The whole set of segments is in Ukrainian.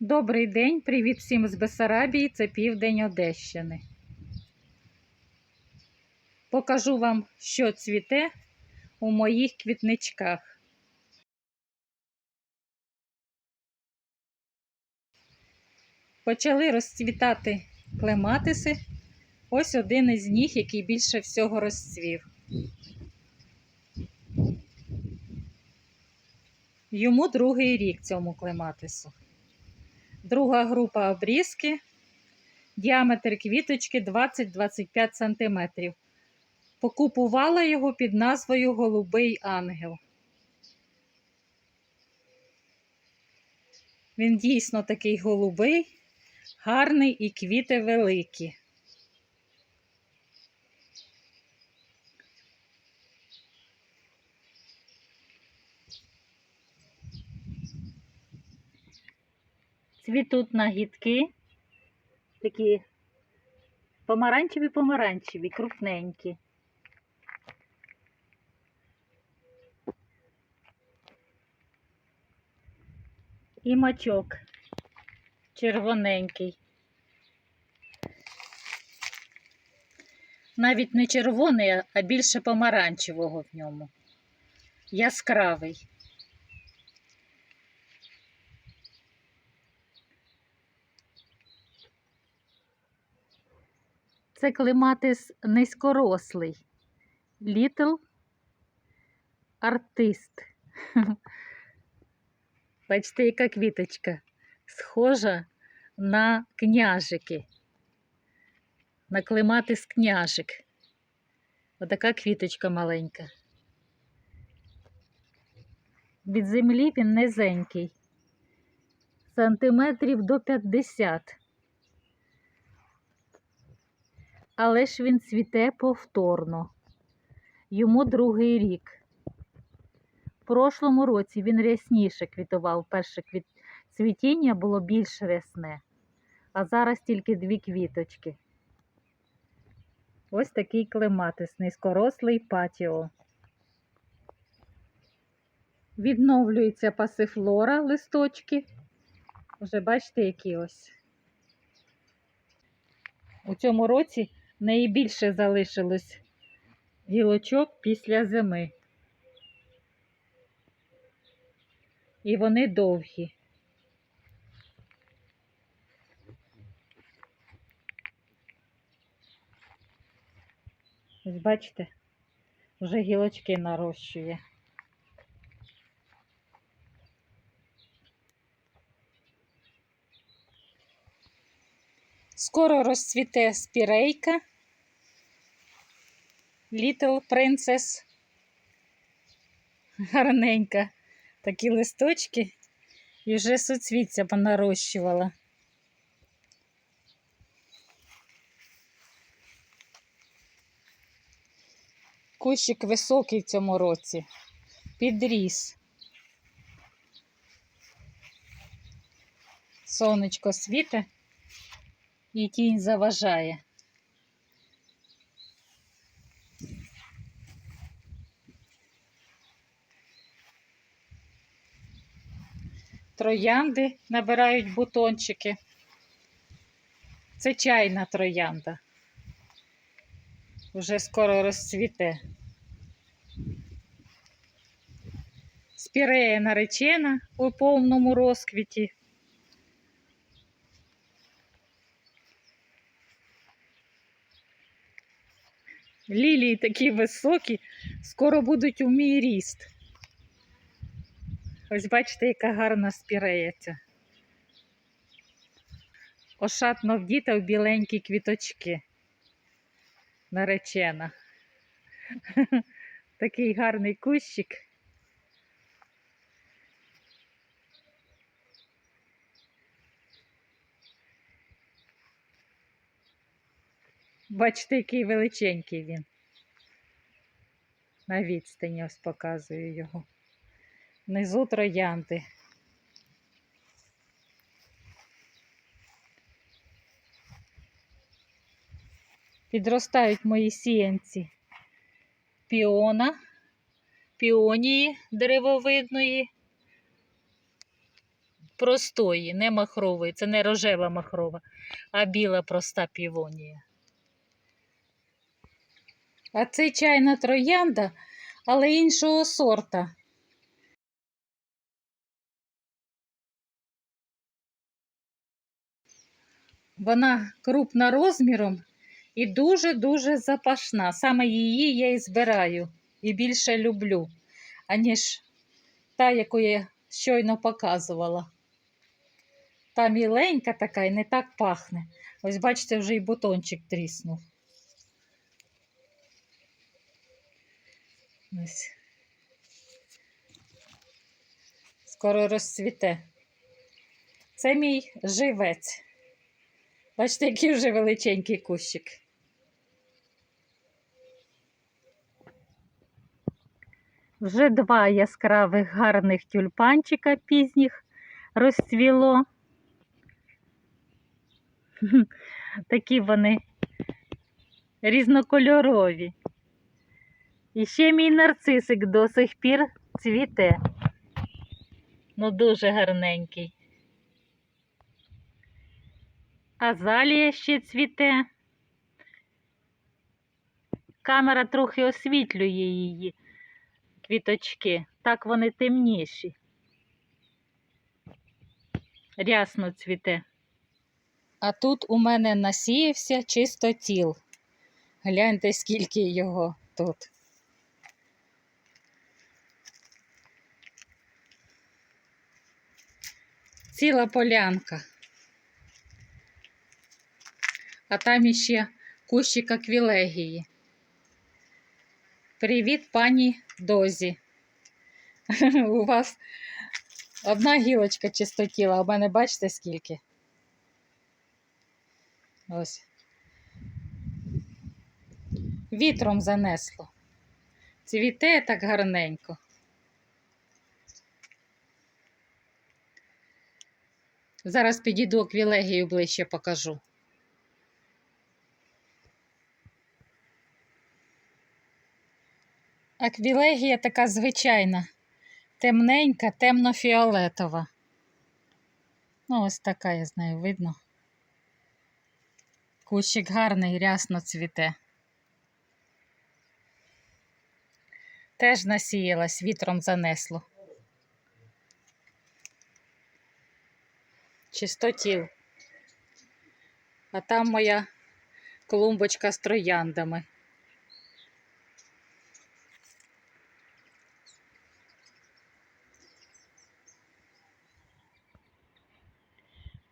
Добрий день, привіт всім з Бесарабії, це південь Одещини. Покажу вам, що цвіте у моїх квітничках. Почали розцвітати клематиси. Ось один із них, який більше всього розцвів. Йому другий рік цьому клематису. Друга група обрізки. Діаметр квіточки 20-25 см. Покупувала його під назвою Голубий ангел. Він дійсно такий голубий, гарний і квіти великі. Цвітуть нагідки, такі помаранчеві-помаранчеві, крупненькі. І мачок червоненький. Навіть не червоний, а більше помаранчевого в ньому. Яскравий. Це клематис низькорослий. Little Artist. Бачите, яка квіточка схожа на княжики. На клематис княжик. Отака квіточка маленька. Від землі він низенький. Сантиметрів до 50. Але ж він цвіте повторно. Йому другий рік. В прошлому році він рясніше квітував. Перше квіт... цвітіння було більш рясне, а зараз тільки дві квіточки. Ось такий клематис, низькорослий патіо. Відновлюється пасифлора листочки. Вже бачите, які ось. У цьому році найбільше залишилось гілочок після зими. І вони довгі. Ось бачите, вже гілочки нарощує. Скоро розцвіте спірейка. Little Princess. Гарненька. Такі листочки і вже суцвіття понарощувала. Кущик високий в цьому році. Підріс. Сонечко світе і тінь заважає. Троянди набирають бутончики. Це чайна троянда. Вже скоро розцвіте. Спірея наречена у повному розквіті. Лілії такі високі, скоро будуть у мій ріст. Ось бачите, яка гарна спіреється. Ошатно вдіта в біленькі квіточки. Наречена. Такий гарний кущик. Бачите, який величенький він. На відстані ось показую його. Внизу троянди. Підростають мої сіянці піона, піонії деревовидної. простої, не махрової. Це не рожева махрова, а біла проста півонія. А це чайна троянда, але іншого сорта. Вона крупна розміром і дуже-дуже запашна. Саме її я і збираю і більше люблю, аніж та, яку я щойно показувала. Та міленька така і не так пахне. Ось бачите, вже і бутончик тріснув. Ось. Скоро розцвіте. Це мій живець. Бачите, який вже величенький кущик. Вже два яскравих гарних тюльпанчика пізніх розцвіло. Такі вони різнокольорові. І ще мій нарцисик до сих пір цвіте. Ну, дуже гарненький. Азалія ще цвіте. Камера трохи освітлює її квіточки. Так вони темніші. Рясно цвіте. А тут у мене насіявся чистотіл. Гляньте, скільки його тут. Ціла полянка. А там іще кущик аквілегії. Привіт, пані Дозі. У вас одна гілочка чистотіла, а у мене бачите скільки? Ось. Вітром занесло. Цвіте так гарненько. Зараз підійду аквілегію ближче покажу. Аквілегія така звичайна, темненька, темно-фіолетова. Ну, ось така, я знаю, видно. Кущик гарний, рясно цвіте. Теж насіялась, вітром занесло. Чистотіл. А там моя клумбочка з трояндами.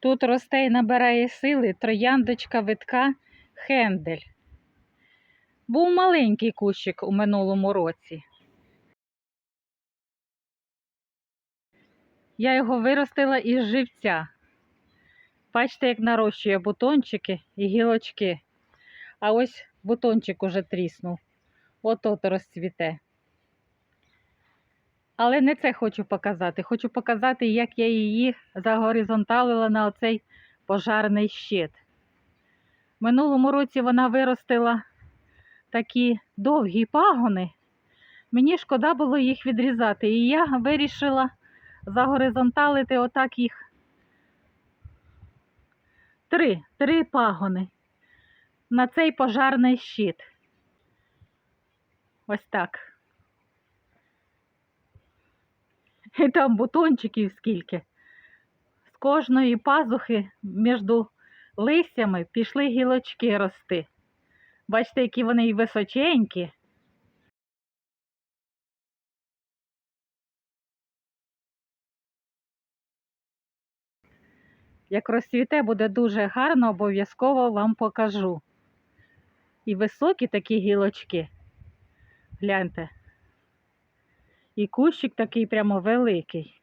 Тут росте і набирає сили трояндочка витка Хендель. Був маленький кущик у минулому році. Я його виростила із живця. Бачите, як нарощує бутончики і гілочки. А ось бутончик уже тріснув. От-от розцвіте. Але не це хочу показати. Хочу показати, як я її загоризонталила на оцей пожарний щит. Минулому році вона виростила такі довгі пагони. Мені шкода було їх відрізати. І я вирішила загоризонталити отак їх три, три пагони на цей пожарний щит. Ось так. І там бутончиків скільки. З кожної пазухи між листями пішли гілочки рости. Бачите, які вони і височенькі. Як розцвіте, буде дуже гарно, обов'язково вам покажу. І високі такі гілочки. Гляньте. І кущик такий прямо великий.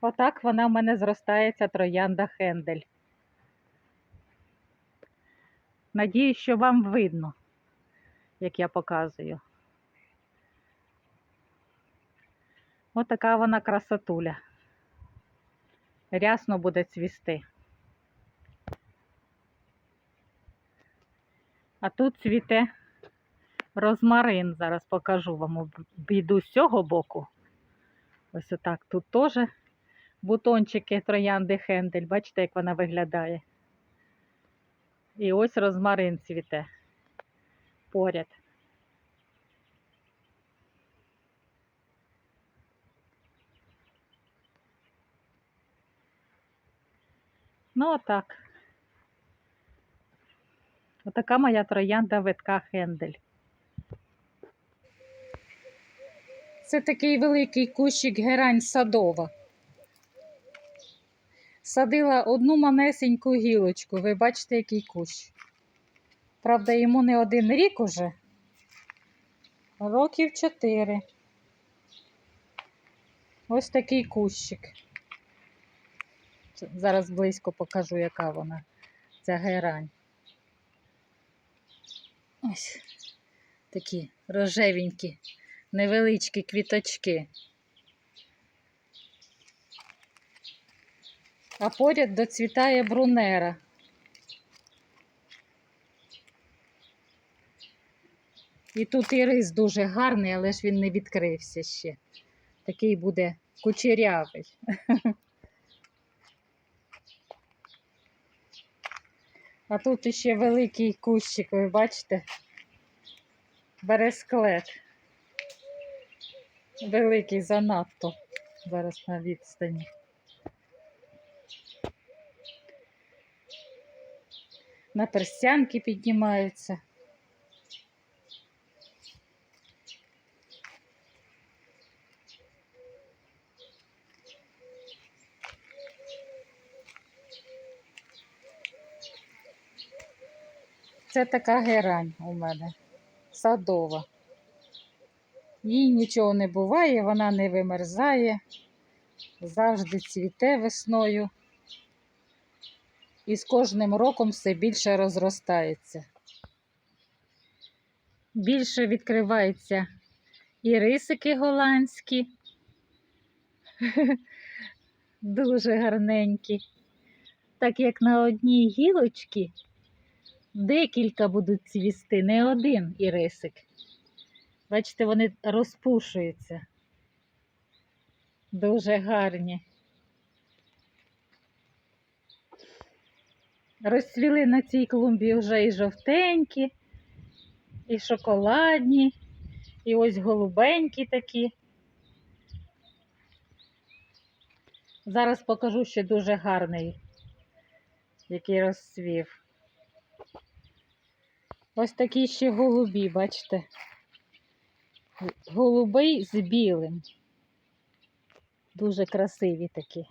Отак вона в мене зростається троянда Хендель. Надіюсь, що вам видно, як я показую. Отака От вона красотуля. Рясно буде цвісти. А тут цвіте розмарин. Зараз покажу вам, Біду з цього боку. Ось отак. Тут теж бутончики троянди Хендель. Бачите, як вона виглядає. І ось розмарин цвіте поряд. Ну, отак. Отака моя троянда витка хендель. Це такий великий кущик герань садова. Садила одну манесеньку гілочку. Ви бачите, який кущ. Правда, йому не один рік уже. Років чотири. Ось такий кущик. Зараз близько покажу, яка вона, ця герань. Ось такі рожевенькі, невеличкі квіточки. А поряд доцвітає брунера. І тут і рис дуже гарний, але ж він не відкрився ще. Такий буде кучерявий. А тут іще великий кущик, ви бачите? Бересклет. Великий занадто. Зараз на відстані. На перстянки піднімаються. Це така герань у мене садова. Їй нічого не буває, вона не вимерзає, завжди цвіте весною і з кожним роком все більше розростається. Більше відкриваються і рисики голландські, дуже гарненькі. Так як на одній гілочці декілька будуть цвісти, не один ірисик. Бачите, вони розпушуються. Дуже гарні. Розцвіли на цій клумбі вже і жовтенькі, і шоколадні, і ось голубенькі такі. Зараз покажу ще дуже гарний, який розцвів. Ось такі ще голубі, бачите? Голубий з білим. Дуже красиві такі.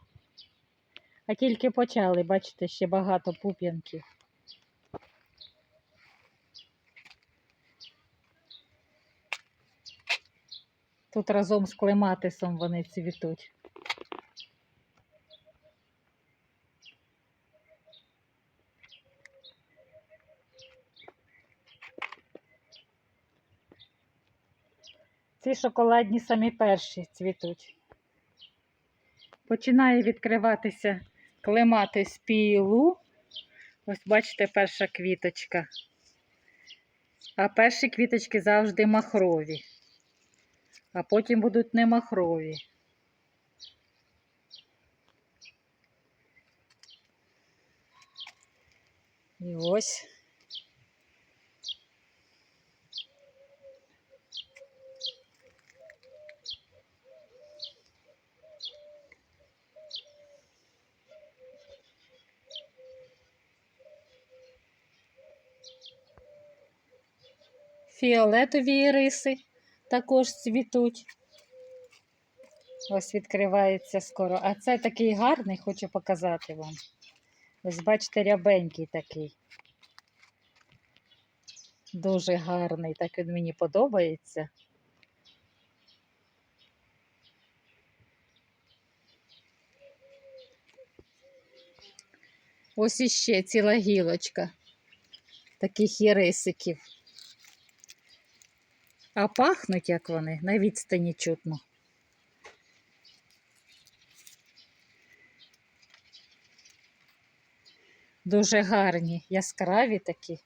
А тільки почали, бачите, ще багато пуп'янків. Тут разом з клематисом вони цвітуть. Ці шоколадні самі перші цвітуть. Починає відкриватися клематис спілу. Ось бачите, перша квіточка. А перші квіточки завжди махрові, а потім будуть не махрові. І ось. Фіолетові іриси також цвітуть. Ось відкривається скоро. А це такий гарний, хочу показати вам. Ось бачите, рябенький такий. Дуже гарний, так він мені подобається. Ось іще ціла гілочка таких ірисиків. А пахнуть, як вони, на відстані чутно. Дуже гарні, яскраві такі.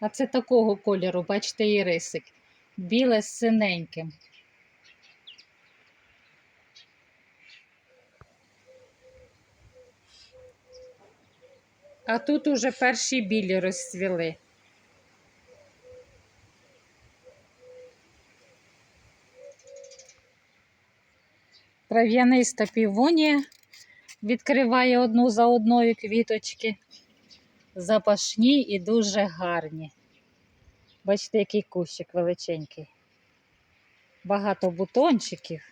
А це такого кольору, бачите, і. Біле з синеньким. А тут уже перші білі розцвіли. Трав'яниста півонія відкриває одну за одною квіточки. Запашні і дуже гарні. Бачите, який кущик величенький. Багато бутончиків.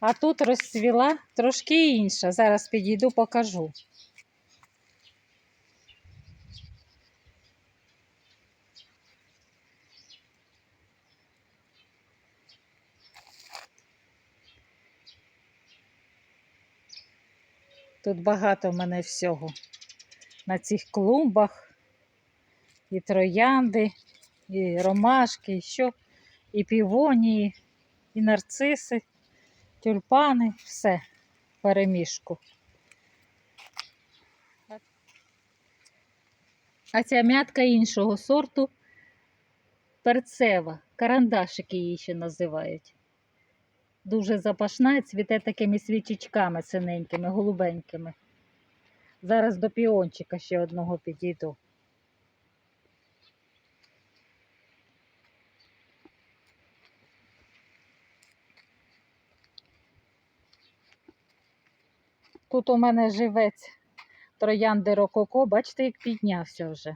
А тут розцвіла трошки інша. Зараз підійду, покажу. Тут багато в мене всього. На цих клумбах. І троянди, і ромашки, і що, і півонії, і нарциси, тюльпани, все перемішку. А ця м'ятка іншого сорту перцева, карандашики її ще називають. Дуже запашна і цвіте такими свічечками синенькими, голубенькими. Зараз до піончика ще одного підійду. Тут у мене живець троянди рококо, бачите, як піднявся вже.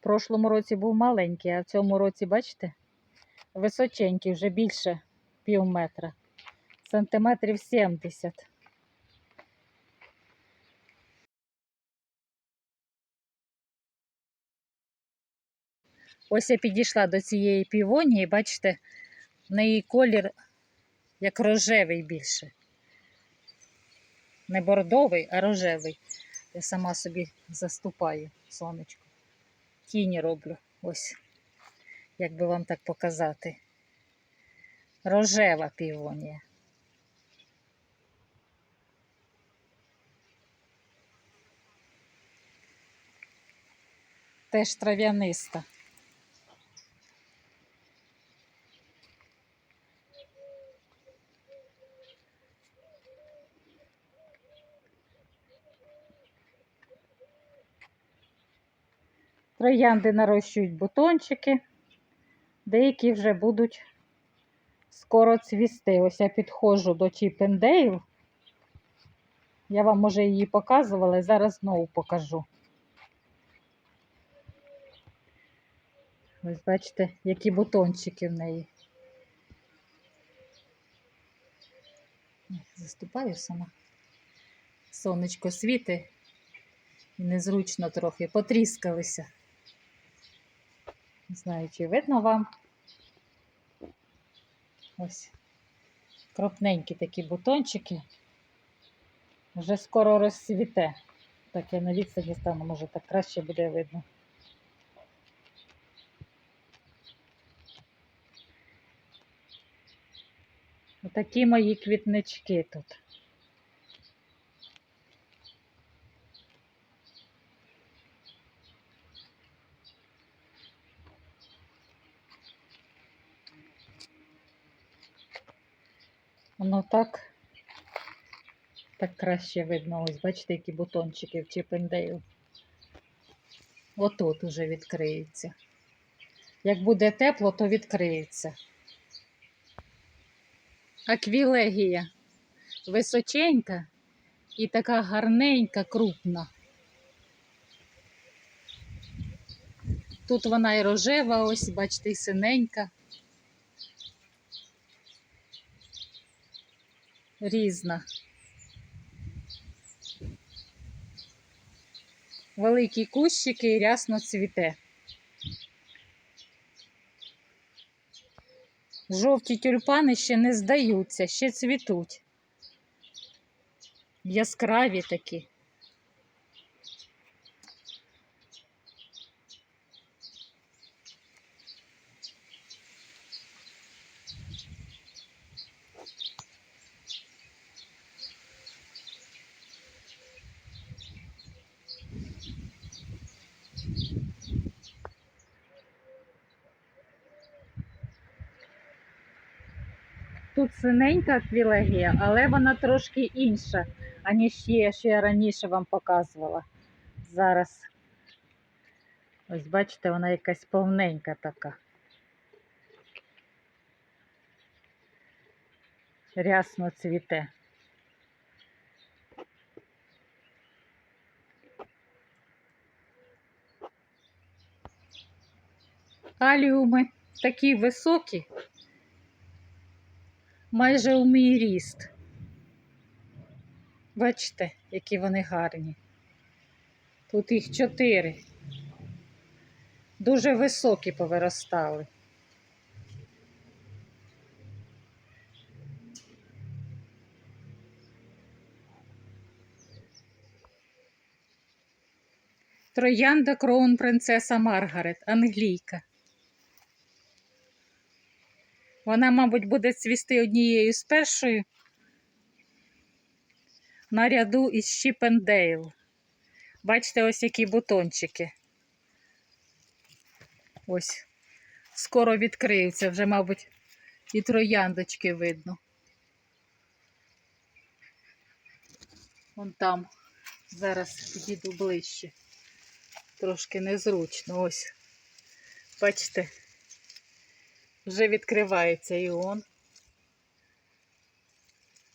В прошлому році був маленький, а в цьому році, бачите, височенький, вже більше пів метра, сантиметрів 70. Ось я підійшла до цієї півонії, бачите, в неї колір як рожевий більше. Не бордовий, а рожевий. Я сама собі заступаю сонечко. Тіні роблю. Ось, як би вам так показати. Рожева півонія. Теж трав'яниста. Троянди нарощують бутончики, деякі вже будуть скоро цвісти. Ось я підходжу до Чіпендейл. Я вам може її показувала і зараз знову покажу. Ось бачите, які бутончики в неї. Заступаю сама. Сонечко світи і незручно трохи потріскалися. Не знаю, чи видно вам. Ось кропненькі такі бутончики. Вже скоро розцвіте. Так, я на відстані стану, може так краще буде видно. Отакі мої квітнички тут. Воно так, так краще видно. Ось бачите, які бутончики в Чіпендейл. Отут уже відкриється. Як буде тепло, то відкриється. Аквілегія височенька і така гарненька, крупна. Тут вона і рожева, ось, бачите, і синенька. Різна. Великі кущики і рясно цвіте. Жовті тюльпани ще не здаються, ще цвітуть. Яскраві такі. Тут синенька квілегія, але вона трошки інша, аніж є, що я раніше вам показувала. Зараз. Ось бачите, вона якась повненька така. Рясно цвіте. Аліуми такі високі, майже у мій ріст. Бачите, які вони гарні. Тут їх чотири. Дуже високі повиростали. Троянда Кроун принцеса Маргарет, англійка. Вона, мабуть, буде цвісти однією з першою на ряду із Чіпендейл. Бачите, ось які бутончики. Ось. Скоро відкриються, вже, мабуть, і трояндочки видно. Вон там. Зараз підійду ближче. Трошки незручно. Ось. Бачите, вже відкривається і он.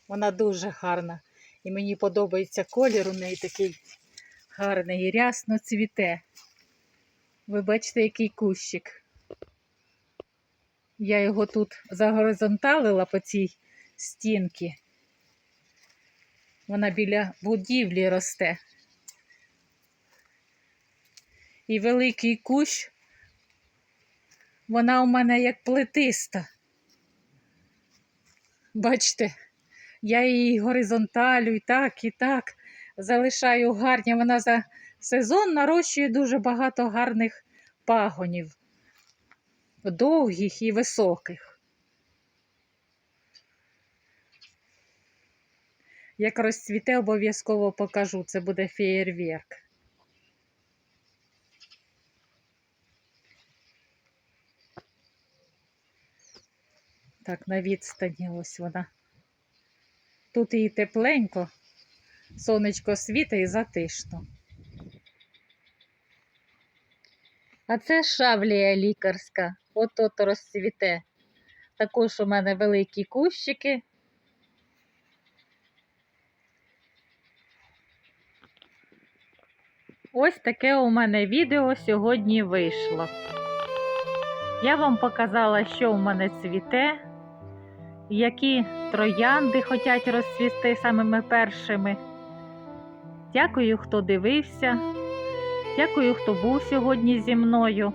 Вона дуже гарна. І мені подобається колір у неї такий гарний і рясно цвіте. Ви бачите, який кущик. Я його тут загоризонталила по цій стінці. Вона біля будівлі росте. І великий кущ, вона у мене як плетиста. Бачите, я її горизонталю і так, і так залишаю гарні. Вона за сезон нарощує дуже багато гарних пагонів, довгих і високих. Як розцвіте, обов'язково покажу. Це буде феєрверк. Так, на відстані ось вона. Тут її тепленько, сонечко світе і затишно. А це шавлія лікарська, от-от розцвіте. Також у мене великі кущики. Ось таке у мене відео сьогодні вийшло. Я вам показала, що у мене цвіте, які троянди хочуть розцвісти самими першими. Дякую, хто дивився. Дякую, хто був сьогодні зі мною,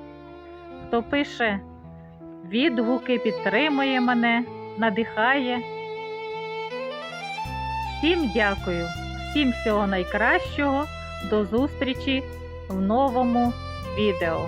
хто пише відгуки, підтримує мене, надихає. Всім дякую, всім всього найкращого. До зустрічі в новому відео.